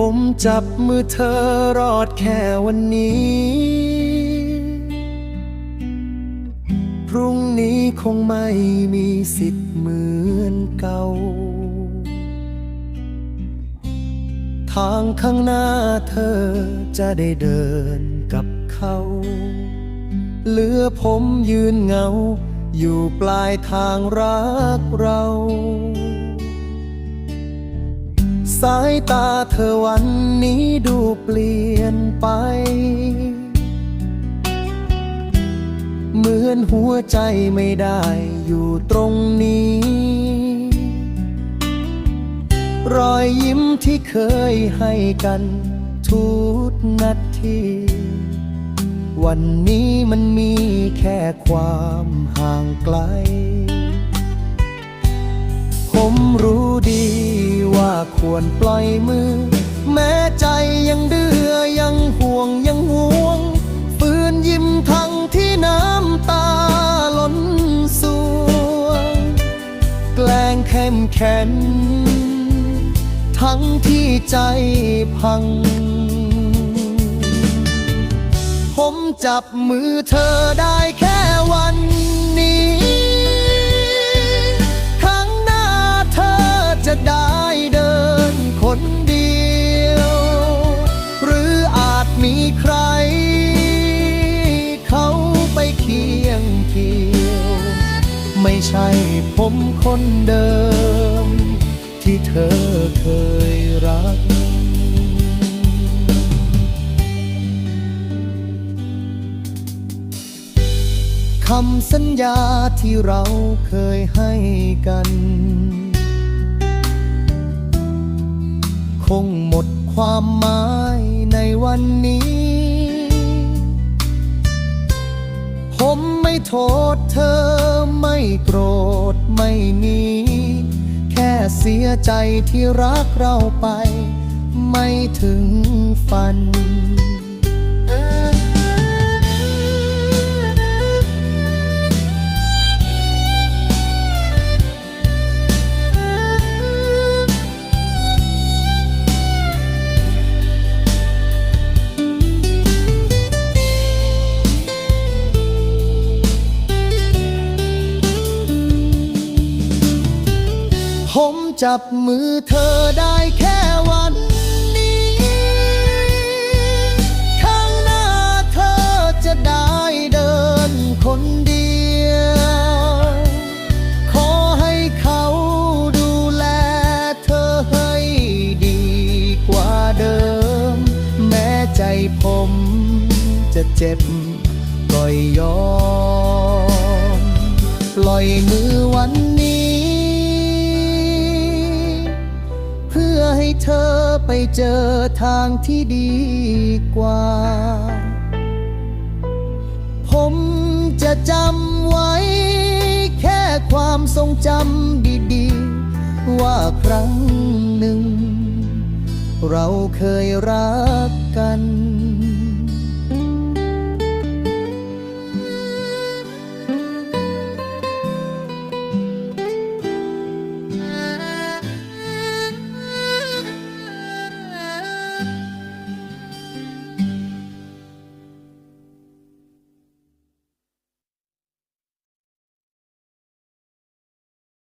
ผมจับมือเธอรอดแค่วันนี้ พรุ่งนี้คงไม่มีสิทธิ์เหมือนเก่า ทางข้างหน้าเธอจะได้เดินกับเขา เหลือผมยืนเหงา อยู่ปลายทางรักเรา สายตาเธอวันนี้ดูเปลี่ยนไป เหมือนหัวใจไม่ได้อยู่ตรงนี้ รอยยิ้มที่เคยให้กันทุกนาที วันนี้มันมีแค่ความห่างไกล ว่าควรปล่อยมือ แม้ใจยังเดือยังห่วงยังห่วง ฝืนยิ้มทั้งที่น้ำตาล้นสวง แกล้งเข้มแข็งทั้งที่ใจพัง ผมจับมือเธอได้แค่วัน ช่ผมคนเดิม ที่เธอเคยรักคำสัญญาที่เราเคยให้กัน คงหมดความหมายในวันนี้ ผมไม่โทษเธอ ไม่โกรธไม่หนีแค่เสียใจที่รักเราไป ไม่ถึงฝัน จับมือเธอได้แค่วันนี้ ข้างหน้าเธอจะได้เดินคนเดียว ขอให้เขาดูแลเธอให้ดีกว่าเดิม แม้ใจผมจะเจ็บก็ยอม ปล่อยมือวัน เธอไปเจอทางที่ดีกว่า ผมจะจำไว้ แค่ความทรงจำดีๆ ว่าครั้งหนึ่ง เราเคยรักกัน